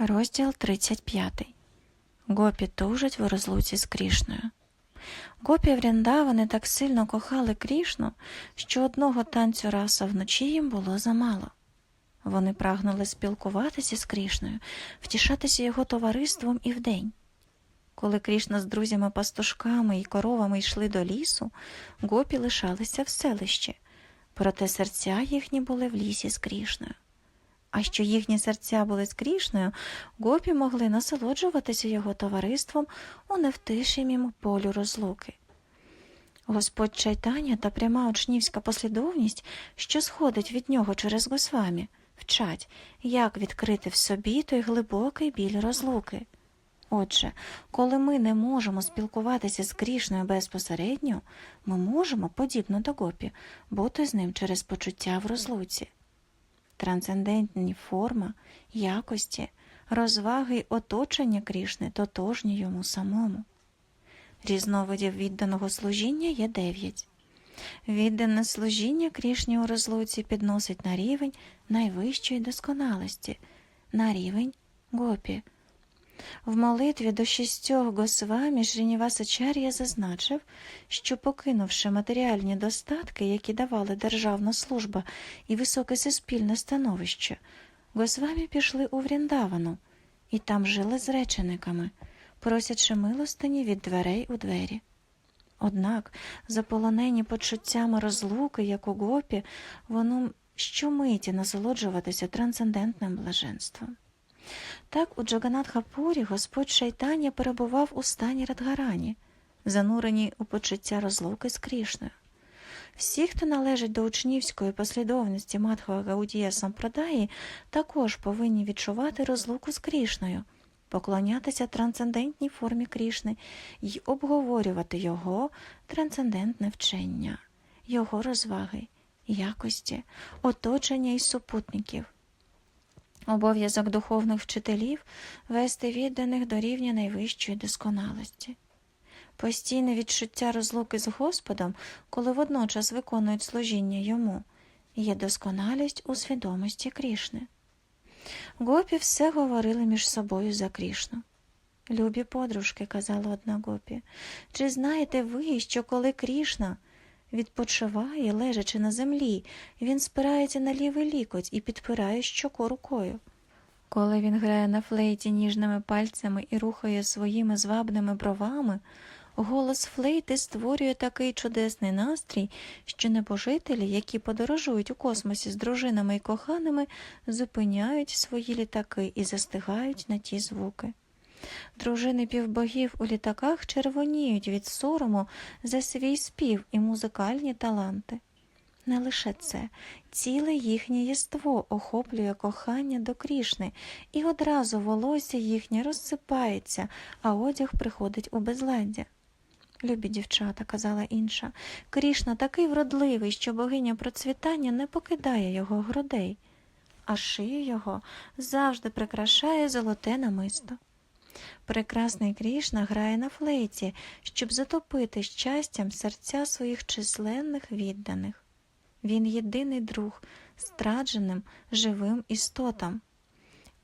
Розділ 35. Гопі тужать в розлуці з Крішною. Гопі Вріндавани так сильно кохали Крішну, що одного танцю раса вночі їм було замало. Вони прагнули спілкуватися з Крішною, втішатися його товариством і вдень. Коли Крішна з друзями-пастушками і коровами йшли до лісу, гопі лишалися в селищі, проте серця їхні були в лісі з Крішною. А що їхні серця були з Крішною, гопі могли насолоджуватися його товариством у невтишимім полю розлуки. Господь Чайтання та пряма учнівська послідовність, що сходить від нього через Госвамі, вчать, як відкрити в собі той глибокий біль розлуки. Отже, коли ми не можемо спілкуватися з Крішною безпосередньо, ми можемо, подібно до гопі, бути з ним через почуття в розлуці трансцендентні форма, якості, розваги й оточення Крішни тотожні йому самому. Різновидів відданого служіння є дев'ять. Віддане служіння Крішні у розлуці підносить на рівень найвищої досконалості, на рівень гопі. В молитві до шістьох Госвамі Шрінівасачар'я зазначив, що, покинувши матеріальні достатки, які давали державна служба і високе суспільне становище, Госвамі пішли у Вріндавану і там жили з речениками, просячи милостині від дверей у двері. Однак, заполонені почуттями розлуки, як у гопі, воно щомиті насолоджуватися трансцендентним блаженством. Так у Джаганатхапурі Господь Шайтання перебував у стані Радгарані, занурені у почуття розлуки з Крішною. Всі, хто належить до учнівської послідовності Мадхва Гаудія Сампрадаї, також повинні відчувати розлуку з Крішною, поклонятися трансцендентній формі Крішни і обговорювати його трансцендентне вчення, його розваги, якості, оточення і супутників. Обов'язок духовних вчителів вести відданих до рівня найвищої досконалості. Постійне відчуття розлуки з Господом, коли водночас виконують служіння йому, є досконалість у свідомості Крішни. Гопі все говорили між собою за Крішну. Любі подружки, казала одна гопі, чи знаєте ви, що коли Крішна відпочиває, лежачи на землі, він спирається на лівий лікоть і підпирає щоку рукою. Коли він грає на флейті ніжними пальцями і рухає своїми звабними бровами, голос флейти створює такий чудесний настрій, що небожителі, які подорожують у космосі з дружинами і коханими, зупиняють свої літаки і застигають на ті звуки. Дружини півбогів у літаках червоніють від сорому за свій спів і музикальні таланти. Не лише це, ціле їхнє єство охоплює кохання до Крішни, і одразу волосся їхнє розсипається, а одяг приходить у безладдя. Любі дівчата, казала інша, Крішна такий вродливий, що богиня процвітання не покидає його грудей, а шию його завжди прикрашає золоте намисто. Прекрасний Крішна грає на флейті, щоб затопити щастям серця своїх численних відданих. Він єдиний друг страдженим живим істотам.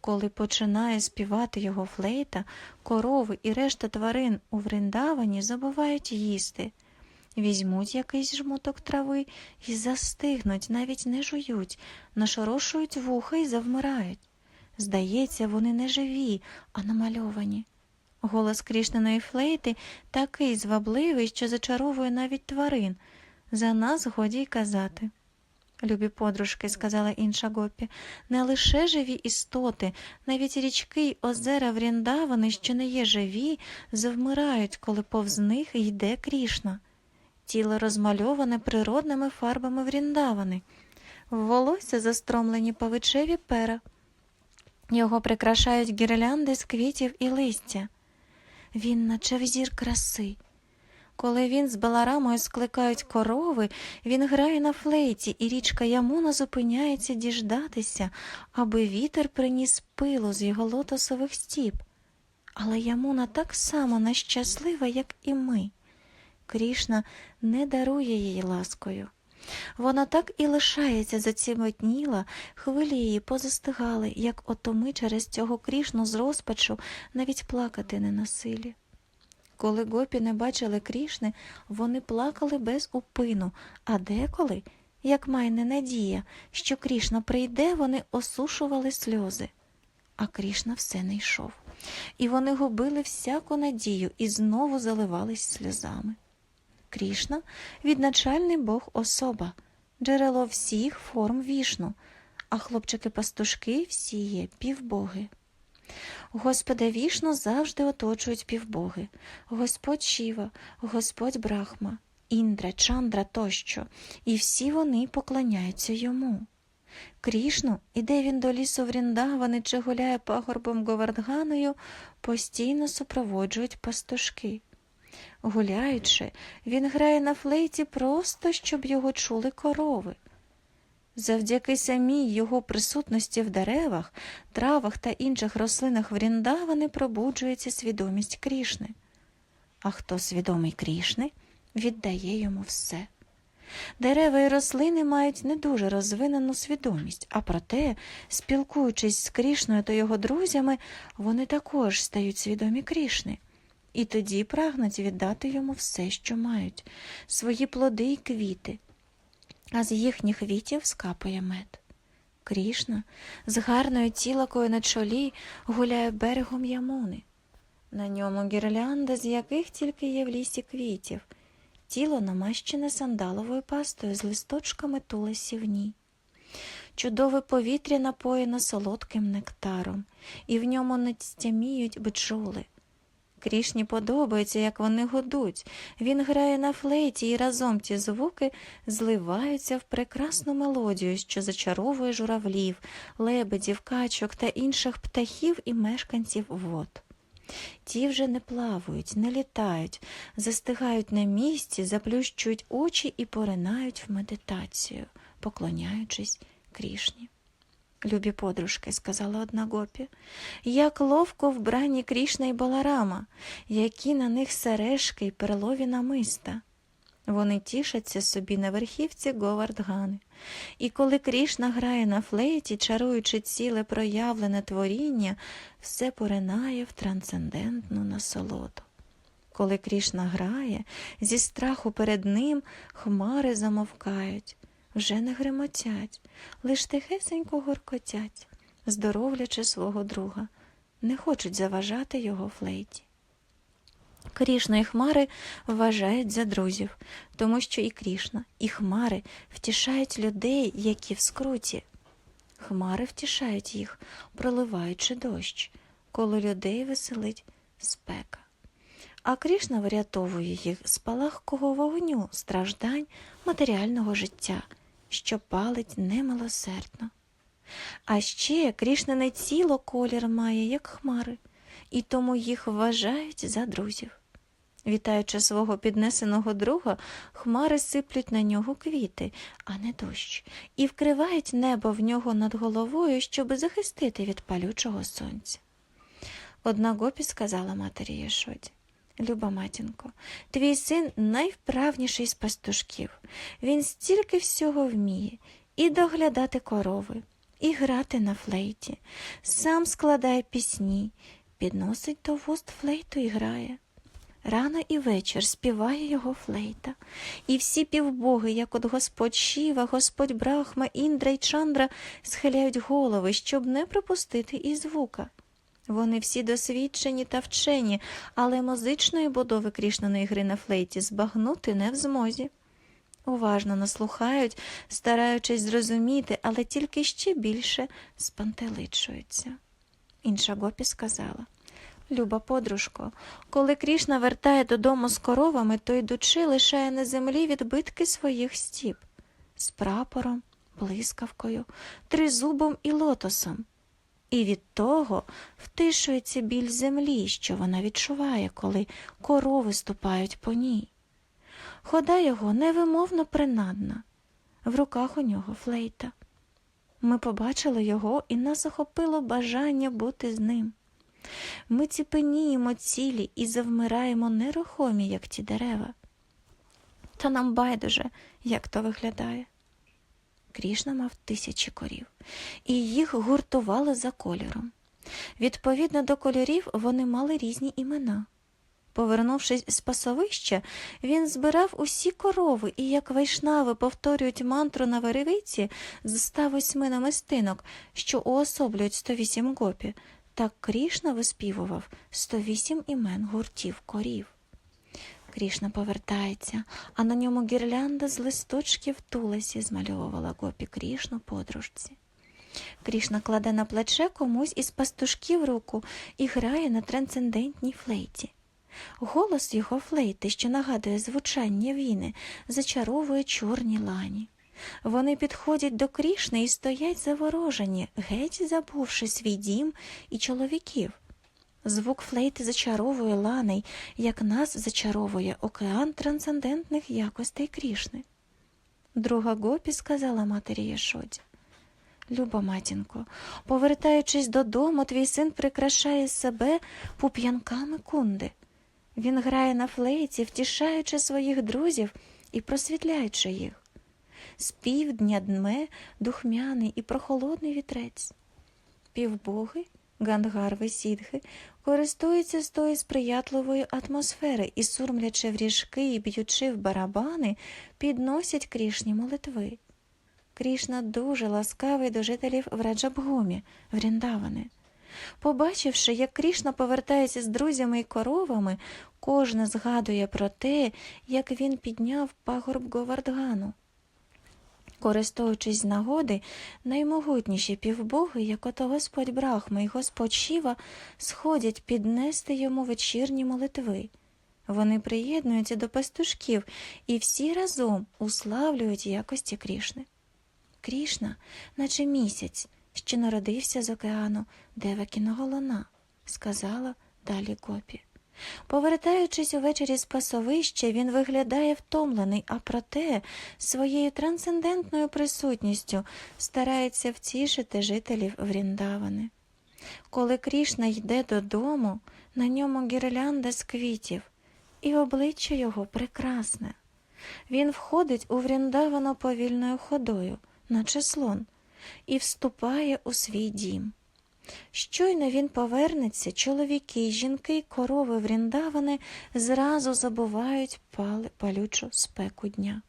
Коли починає співати його флейта, корови і решта тварин у вриндавані забувають їсти, візьмуть якийсь жмуток трави і застигнуть, навіть не жують, нашорошують вуха і завмирають. Здається, вони не живі, а намальовані. Голос Крішниної флейти такий звабливий, що зачаровує навіть тварин. За нас годі й казати. Любі подружки, сказала інша гопі, не лише живі істоти, навіть річки й озера Вріндавани, що не є живі, завмирають, коли повз них йде Крішна. Тіло розмальоване природними фарбами Вріндавани, волосся застромлені павичеві пера. Його прикрашають гірлянди з квітів і листя. Він, наче взір краси. Коли він з баларамою скликають корови, він грає на флейті, і річка Ямуна зупиняється діждатися, аби вітер приніс пилу з його лотосових стіп. Але Ямуна так само нещаслива, як і ми. Крішна не дарує їй ласкою. Вона так і лишається зацімотніла, хвилі її позастигали, як ото ми через цього крішну з розпачу навіть плакати не на силі. Коли гопі не бачили крішни, вони плакали без упину, а деколи, як майне надія, що Крішна прийде, вони осушували сльози. А Крішна все не йшов. І вони губили всяку надію і знову заливались сльозами. Крішна відначальний Бог особа, джерело всіх форм вішну, а хлопчики-пастушки всі є півбоги. Господа вішну завжди оточують півбоги Господь Шіва, Господь Брахма, Індра, Чандра тощо, і всі вони поклоняються йому. Крішну, іде він до лісу Вріндавани чи гуляє пагорбом Говардганою, постійно супроводжують пастушки. Гуляючи, він грає на флейті просто, щоб його чули корови. Завдяки самій його присутності в деревах, травах та інших рослинах Вріндавани пробуджується свідомість Крішни. А хто свідомий Крішни, віддає йому все. Дерева і рослини мають не дуже розвинену свідомість, а проте, спілкуючись з Крішною та його друзями, вони також стають свідомі Крішни. І тоді прагнуть віддати йому все, що мають, свої плоди й квіти, а з їхніх квітів скапує мед. Крішна з гарною тілакою на чолі гуляє берегом ямуни. На ньому гірлянда, з яких тільки є в лісі квітів, тіло намащене сандаловою пастою з листочками тулесі в ній. Чудове повітря напоєно солодким нектаром, і в ньому не стяміють бджоли. Крішні подобається, як вони гудуть. Він грає на флейті, і разом ті звуки зливаються в прекрасну мелодію, що зачаровує журавлів, лебедів, качок та інших птахів і мешканців вод. Ті вже не плавають, не літають, застигають на місці, заплющують очі і поринають в медитацію, поклоняючись Крішні. Любі подружки, сказала одна гопі, як ловко вбрані Крішна і Баларама, які на них сережки й перлові намиста. Вони тішаться собі на верхівці Говардгани. І коли Крішна грає на флейті, чаруючи ціле проявлене творіння, все поринає в трансцендентну насолоду. Коли Крішна грає, зі страху перед ним хмари замовкають, вже не гримотять, лиш тихесенько горкотять, здоровлячи свого друга, не хочуть заважати його флейті. Крішна і Хмари вважають за друзів, тому що і Крішна, і Хмари втішають людей, які в скруті. Хмари втішають їх, проливаючи дощ, коли людей веселить спека. А Крішна врятовує їх з палахкого вогню страждань матеріального життя, що палить немилосердно. А ще Крішнине тіло колір має, як хмари, і тому їх вважають за друзів. Вітаючи свого піднесеного друга, хмари сиплють на нього квіти, а не дощ, і вкривають небо в нього над головою, щоб захистити від палючого сонця. Одна гопі сказала матері Єшоді. Люба матінко, твій син найвправніший з пастушків. Він стільки всього вміє і доглядати корови, і грати на флейті, сам складає пісні, підносить до вуст флейту і грає. Рано і вечір співає його флейта, і всі півбоги, як от Господь Шіва, Господь Брахма, Індра й Чандра, схиляють голови, щоб не пропустити і звука. Вони всі досвідчені та вчені, але музичної будови Крішнаної гри на флейті збагнути не в змозі. Уважно наслухають, стараючись зрозуміти, але тільки ще більше спантеличуються. Інша гопі сказала Люба подружко, коли Крішна вертає додому з коровами, то йдучи, лишає на землі відбитки своїх стіп з прапором, блискавкою, тризубом і лотосом. І від того втишується біль землі, що вона відчуває, коли корови ступають по ній. Хода його невимовно принадна, в руках у нього флейта. Ми побачили його, і нас охопило бажання бути з ним. Ми ціпеніємо цілі і завмираємо нерухомі, як ті дерева. Та нам байдуже, як то виглядає. Крішна мав тисячі корів, і їх гуртували за кольором. Відповідно до кольорів вони мали різні імена. Повернувшись з пасовища, він збирав усі корови і, як вайшнави повторюють мантру на веревиці з 108 намистинок, що уособлюють 108 гопі, так Крішна виспівував 108 імен гуртів корів. Крішна повертається, а на ньому гірлянда з листочків тулесі змальовувала гопі Крішну подружці. Крішна кладе на плече комусь із пастушків руку і грає на трансцендентній флейті. Голос його флейти, що нагадує звучання віни, зачаровує чорні лані. Вони підходять до Крішни і стоять заворожені, геть забувши свій дім і чоловіків. Звук флейти зачаровує ланей, як нас зачаровує океан трансцендентних якостей Крішни. Друга Гопі сказала матері Яшоді. Люба матінко, повертаючись додому, твій син прикрашає себе пуп'янками кунди. Він грає на флейті, втішаючи своїх друзів і просвітляючи їх. З півдня дме духмяний і прохолодний вітрець. Півбоги, Гандгарви Сідхи, користуються з тої сприятливої атмосфери і, сурмлячи в ріжки і б'ючи в барабани, підносять крішні молитви. Крішна дуже ласкавий до жителів Враджабгумі, Вріндавани. Побачивши, як Крішна повертається з друзями і коровами, кожна згадує про те, як він підняв пагорб Говардгану. Користуючись нагоди, наймогутніші півбоги, як ото Господь Брахма і Господь Шіва, сходять піднести йому вечірні молитви. Вони приєднуються до пастушків і всі разом уславлюють якості Крішни. Крішна, наче місяць, що народився з океану Девакіного луна, сказала далі Гопі. Повертаючись увечері з пасовища, він виглядає втомлений, а проте своєю трансцендентною присутністю старається втішити жителів Вріндавани. Коли Крішна йде додому, на ньому гірлянда з квітів, і обличчя його прекрасне. Він входить у Вріндавану повільною ходою, наче слон, і вступає у свій дім. Щойно він повернеться, чоловіки, жінки корови Вріндавани зразу забувають пали, палючу спеку дня.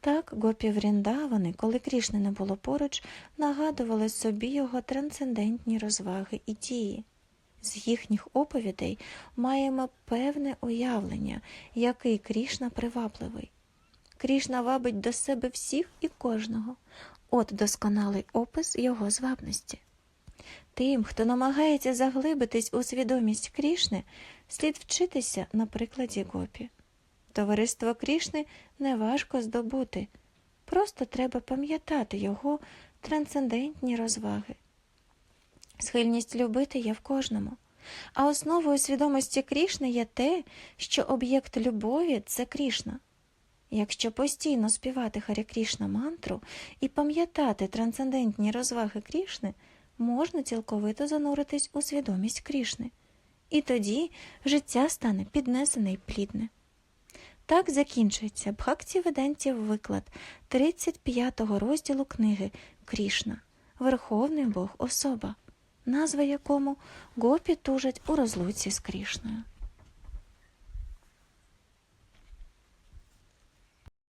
Так гопі Вріндавани, коли Крішни не було поруч, нагадували собі його трансцендентні розваги і дії. З їхніх оповідей маємо певне уявлення, який Крішна привабливий. Крішна вабить до себе всіх і кожного. От досконалий опис його звабності. Тим, хто намагається заглибитись у свідомість Крішни, слід вчитися на прикладі Гопі. Товариство Крішни неважко здобути, просто треба пам'ятати його трансцендентні розваги. Схильність любити є в кожному, а основою свідомості Крішни є те, що об'єкт любові це Крішна. Якщо постійно співати Харі Крішна мантру і пам'ятати трансцендентні розваги Крішни, можна цілковито зануритись у свідомість Крішни, і тоді життя стане піднесене й плідне. Так закінчується Бхакті Ведентів виклад 35-го розділу книги Крішна, Верховний Бог особа, назва якому Гопі тужать у розлуці з Крішною.